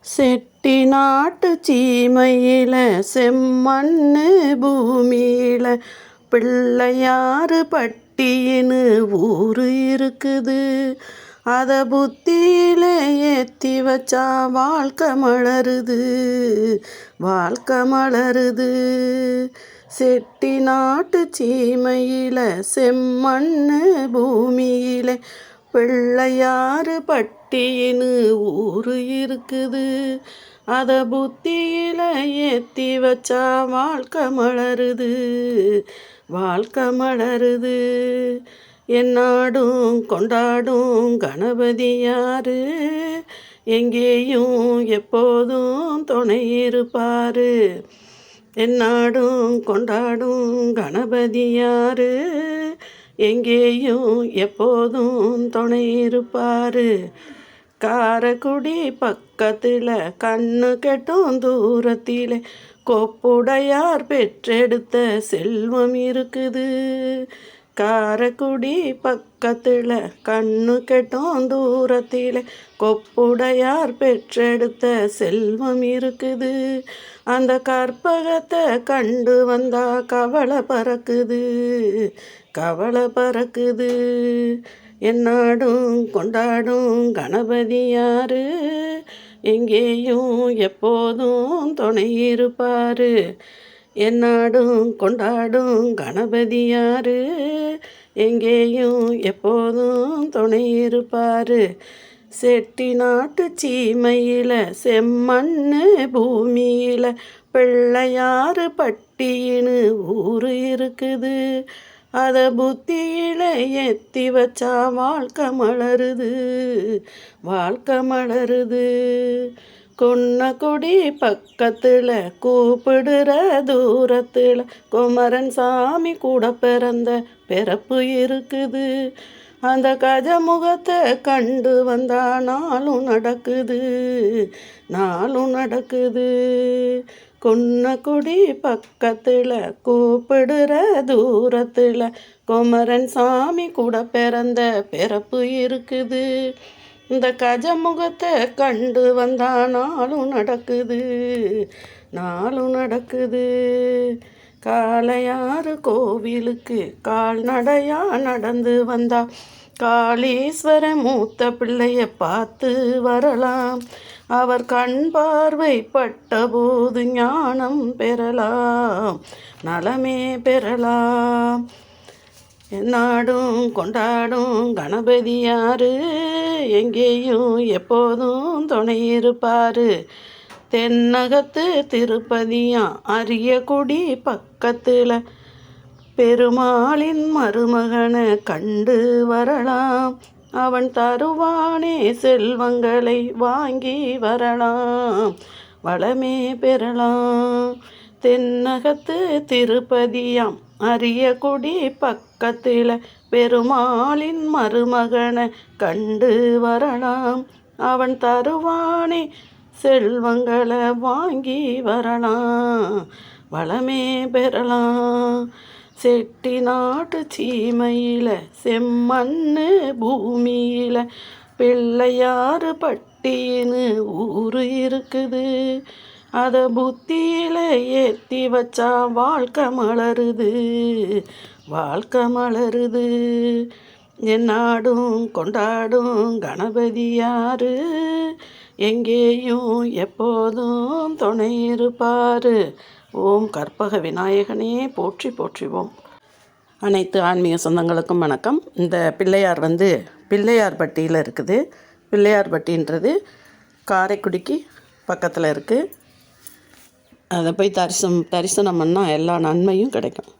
செட்டி நாட்டு சீமையில செம்மண்ணு பூமியில. பிள்ளையாறு பட்டின்னு ஊரு இருக்குது. அத புத்தியில ஏத்தி வச்சா வாழ்க்கை மலருது. வாழ்க்கை மலருது. செட்டி நாட்டு சீமையில செம்மண்ணு பூமியில. பிள்ளையாறு பட்டின்னு ஊரு இருக்குது. அதை புத்தியில ஏத்தி வச்சா வாழ்க்கை மலருது. வாழ்க்கை மலருது. என்னாடும் கொண்டாடும் கணபதி யாரு? எங்கேயும் எப்போதும் துணை இருப்பாரு. என்னாடும் கொண்டாடும் கணபதி யாரு? எங்கேயும் எப்போதும் துணை இருப்பாரு. காரக்குடி பக்கத்தில் கண்ணு கெட்டும் தூரத்தில் கொப்புடையார் பெற்றெடுத்த செல்வம் இருக்குது. காரக்குடி பக்கத்தில் கண்ணு கெட்டும் தூரத்தில். கொப்புடையார் பெற்றெடுத்த செல்வம் இருக்குது. அந்த கற்பகத்தை கண்டு வந்தா கவலை பறக்குது. கவலை பறக்குது. என்னாடும் கொண்டாடும் கணபதி யாரு? எங்கேயும் எப்போதும் துணை இருப்பாரு. என்னாடும் கொண்டாடும் கணபதி யாரு? எங்கேயும் எப்போதும் துணை இருப்பாரு. செட்டி நாட்டு சீமையில் செம்மண்ணு பூமியில் பிள்ளையாறு பட்டின்னு ஊரு இருக்குது. அத புத்தியில எத்தி வச்சா வாழ்க்கை மலருது வாழ்க்கை மலருது. கொன்ன குடி பக்கத்தில் கூப்பிடுற தூரத்தில் குமரன் சாமி கூட பிறந்த பிறப்பு இருக்குது. அந்த கஜமுகத்தை கண்டு வந்தா நாளும் நடக்குது நாளும் நடக்குது. குன்னக்குடி பக்கத்தில் கூப்பிடுற தூரத்தில் குமரன் சாமி கூட பிறந்த பிறப்பு இருக்குது. இந்த கஜமுகத்தை கண்டு வந்தா நாளும் நடக்குது நாளும் நடக்குது. காளையாறு கோவிலுக்கு கால்நடையா நடந்து வந்தா காளீஸ்வர மூத்த பிள்ளைய பார்த்து வரலாம். அவர் கண் பார்வை பட்டபோது ஞானம் பெறலாம் நலமே பெறலாம். என்னாடும் கொண்டாடும் கணபதி யாரு எங்கேயும் எப்போதும் துணை இருப்பாரு. தென்னகத்து திருப்பதியாம் அரியக்குடி பக்கத்தில். பெருமாளின் மருமகனை கண்டு வரலாம். அவன் தருவானே செல்வங்களை வாங்கி வரலாம். வளமே பெறலாம். தென்னகத்து திருப்பதியாம். அரியகுடி பக்கத்தில் பெருமாளின் மருமகனை கண்டு வரலாம். அவன் தருவானே செல்வங்களை வாங்கி வரலாம். வளமே பெறலாம். செட்டி நாட்டு சீமையில் செம்மண்ணு பூமியில் பிள்ளையாறு பட்டின்னு ஊரு இருக்குது. அதை புத்தியில் ஏற்றி வச்சா வாழ்க்கை மலருது. வாழ்க்கை மலருது. என்னாடும் கொண்டாடும் கணபதி யாரு? எங்கேயும் எப்போதும் துணை இருப்பார். ஓம் கற்பக விநாயகனே போற்றி போற்றிவோம். அனைத்து ஆன்மீக சொந்தங்களுக்கும் வணக்கம். இந்த பிள்ளையார் வந்து பிள்ளையார் பட்டியில் இருக்குது. பிள்ளையார் பட்டின்றது காரைக்குடிக்கு பக்கத்தில் இருக்குது அதை போய் தரிசனம் தரிசனம் பண்ணால் எல்லா நன்மையும் கிடைக்கும்.